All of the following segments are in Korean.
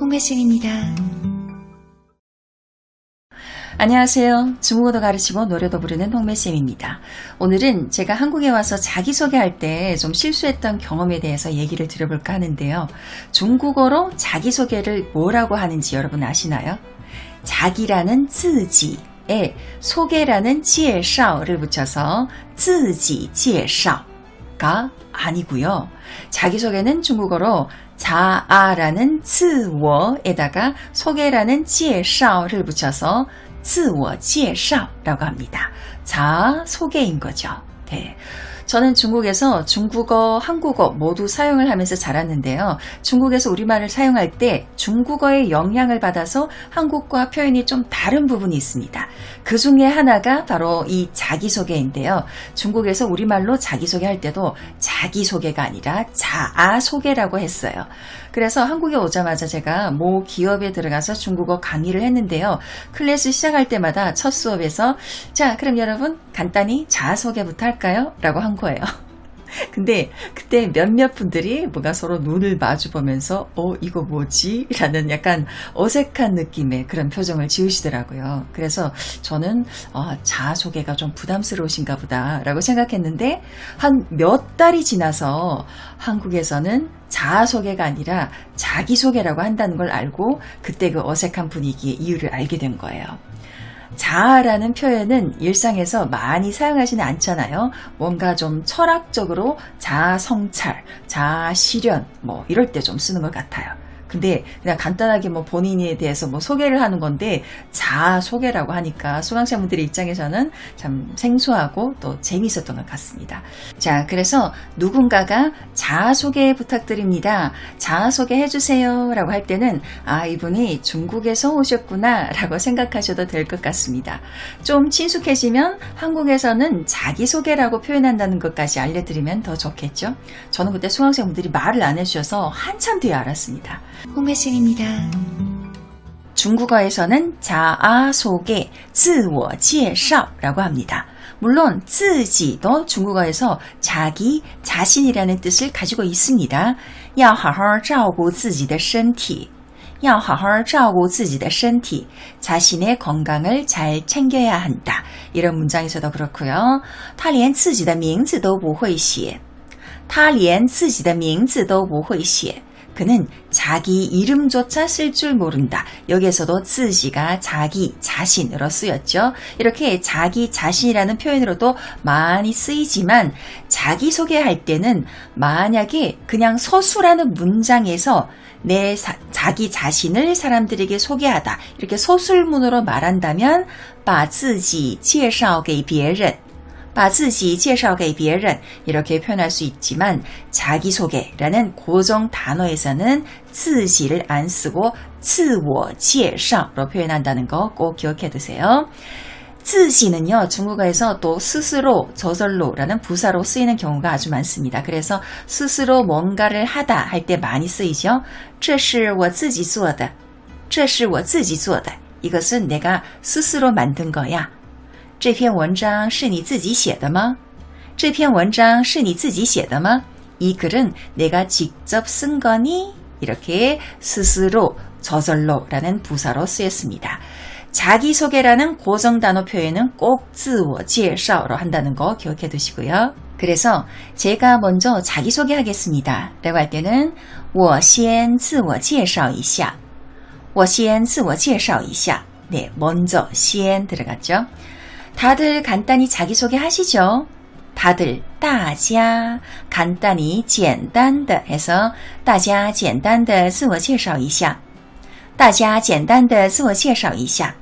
홍매생입니다. 안녕하세요. 중국어도 가르치고 노래도 부르는 홍매쌤입니다. 오늘은 제가 한국에 와서 자기소개할 때 좀 실수했던 경험에 대해서 얘기를 드려볼까 하는데요. 중국어로 자기소개를 뭐라고 하는지 여러분 아시나요? 자기라는 自己에 소개라는 介绍를 붙여서 自己介绍 가 아니고요. 자기소개는 중국어로 자아라는 츠워에다가 소개라는 지에샤오를 붙여서 츠워지에샤오라고 합니다. 자아 소개인 거죠. 네. 저는 중국에서 중국어, 한국어 모두 사용을 하면서 자랐는데요. 중국에서 우리말을 사용할 때 중국어의 영향을 받아서 한국과 표현이 좀 다른 부분이 있습니다. 그 중에 하나가 바로 이 자기소개인데요. 중국에서 우리말로 자기소개할 때도 자기소개가 아니라 자아소개라고 했어요. 그래서 한국에 오자마자 제가 모 기업에 들어가서 중국어 강의를 했는데요. 클래스 시작할 때마다 첫 수업에서 자, 그럼 여러분 간단히 자아소개부터 할까요? 라고 한 거예요. 근데 그때 몇몇 분들이 뭔가 서로 눈을 마주 보면서 어 이거 뭐지? 라는 약간 어색한 느낌의 그런 표정을 지으시더라고요. 그래서 저는 어, 자아소개가 좀 부담스러우신가 보다라고 생각했는데 한 몇 달이 지나서 한국에서는 자아소개가 아니라 자기소개라고 한다는 걸 알고 그때 그 어색한 분위기의 이유를 알게 된 거예요. 자아라는 표현은 일상에서 많이 사용하지는 않잖아요. 뭔가 좀 철학적으로 자아 성찰, 자아 실현, 뭐 이럴 때 좀 쓰는 것 같아요. 근데 그냥 간단하게 뭐 본인에 대해서 뭐 소개를 하는 건데 자아 소개라고 하니까 수강생분들의 입장에서는 참 생소하고 또 재미있었던 것 같습니다. 자, 그래서 누군가가 자아 소개 부탁드립니다. 자아 소개 해 주세요. 라고 할 때는 아, 이분이 중국에서 오셨구나 라고 생각하셔도 될 것 같습니다. 좀 친숙해지면 한국에서는 자기소개라고 표현한다는 것까지 알려드리면 더 좋겠죠? 저는 그때 수강생분들이 말을 안 해주셔서 한참 뒤에 알았습니다. 홍매생입니다. 중국어에서는 자아 소개, 自我介绍라고 합니다. 물론 自己도 중국어에서 자기, 자신이라는 뜻을 가지고 있습니다. 要好好照顾自己的身体.要好好照顾自己的身体. 자신의 건강을 잘 챙겨야 한다. 이런 문장에서도 그렇고요. 他连自己的名字都不会写.他连自己的名字都不会写. 그는 자기 이름조차 쓸 줄 모른다. 여기에서도 쯔지가 자기 자신으로 쓰였죠. 이렇게 자기 자신이라는 표현으로도 많이 쓰이지만 자기소개할 때는 만약에 그냥 서술하는 문장에서 내 사, 자기 자신을 사람들에게 소개하다. 이렇게 서술문으로 말한다면 把自己介绍给别人 把自己介绍给别人 이렇게 표현할 수 있지만 자기소개라는 고정 단어에서는 自己를 안 쓰고 自我介绍로 표현한다는 거 꼭 기억해 두세요. 自己는요 중국어에서 또 스스로 저절로라는 부사로 쓰이는 경우가 아주 많습니다. 그래서 스스로 뭔가를 하다 할 때 많이 쓰이죠. 这是我自己做的.这是我自己做的. 이것은 내가 스스로 만든 거야. 这篇文章是你自己写的吗?这篇文章是你自己写的吗? 이 글은 내가 직접 쓴 거니? 이렇게 스스로 저절로라는 부사로 쓰였습니다. 자기소개라는 고정 단어 표현은 꼭 自我介绍로 한다는 거 기억해 두시고요. 그래서 제가 먼저 자기소개 하겠습니다. 라고 할 때는 我先自我介绍一下.我先自我介绍一下. 네, 먼저 先 들어갔죠. 다들 간단히 자기소개 하시죠? 다들 大家 간단히 简单的 해서 大家简单的自我介绍一下.大家简单的自我介绍一下.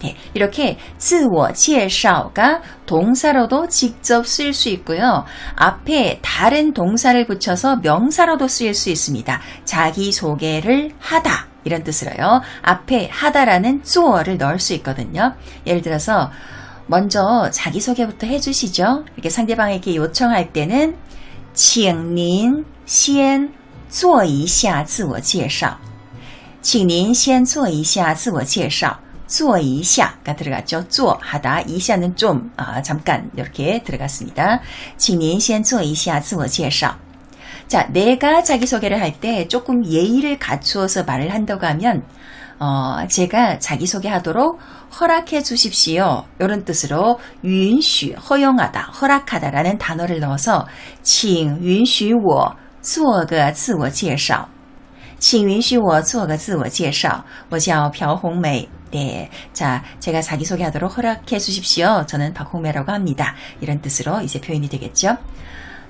네, 이렇게 自我介绍가 동사로도 직접 쓰일 수 있고요. 앞에 다른 동사를 붙여서 명사로도 쓰일 수 있습니다. 자기소개를 하다 이런 뜻으로요. 앞에 하다라는 做를 넣을 수 있거든요. 예를 들어서 먼저 자기소개부터 해주시죠. 이렇게 상대방에게 요청할 때는 请您先做一下自我介绍.请您先做一下自我介绍.做一下가 들어갔죠. 做하다 이샤는 좀 아, 잠깐 이렇게 들어갔습니다. 请您先做一下自我介绍. 자, 내가 자기소개를 할 때 조금 예의를 갖추어서 말을 한다고 하면, 어, 제가 자기소개하도록 허락해 주십시오. 이런 뜻으로允许, 허용하다, 허락하다라는 단어를 넣어서 请允许我做个自我介绍.请允许我做个自我介绍.我叫朴红梅. 네. 자, 제가 자기소개하도록 허락해 주십시오. 저는 박홍매라고 합니다. 이런 뜻으로 이제 표현이 되겠죠.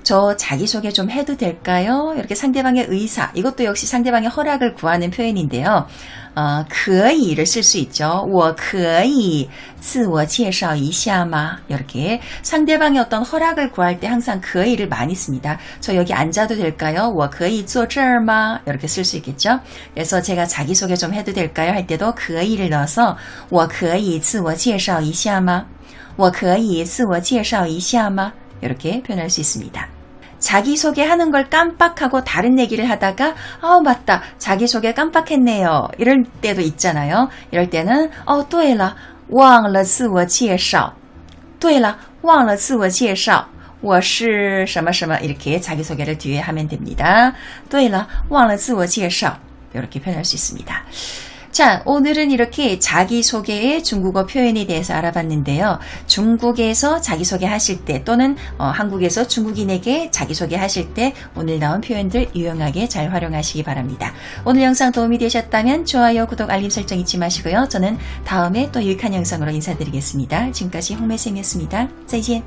저 자기소개 좀 해도 될까요? 이렇게 상대방의 의사, 이것도 역시 상대방의 허락을 구하는 표현인데요. 어, 可以를 쓸 수 있죠. 我可以自我介绍一下吗? 이렇게 상대방의 어떤 허락을 구할 때 항상 可以를 많이 씁니다. 저 여기 앉아도 될까요? 我可以坐这儿吗? 이렇게 쓸 수 있겠죠. 그래서 제가 자기소개 좀 해도 될까요? 할 때도 可以를 넣어서 我可以自我介绍一下吗?我可以自我介绍一下吗? 이렇게 표현할 수 있습니다. 자기소개 하는 걸 깜빡하고 다른 얘기를 하다가 아 맞다 자기소개 깜빡했네요 이럴 때도 있잖아요 이럴 때는 어 对了忘了自我介绍对了忘了自我介绍我是什么什么 이렇게 자기소개를 뒤에 하면 됩니다 对了忘了自我介绍 이렇게 표현할 수 있습니다 자, 오늘은 이렇게 자기소개의 중국어 표현에 대해서 알아봤는데요. 중국에서 자기소개 하실 때 또는 어, 한국에서 중국인에게 자기소개 하실 때 오늘 나온 표현들 유용하게 잘 활용하시기 바랍니다. 오늘 영상 도움이 되셨다면 좋아요, 구독, 알림 설정 잊지 마시고요. 저는 다음에 또 유익한 영상으로 인사드리겠습니다. 지금까지 홍매쌤이었습니다. 再见.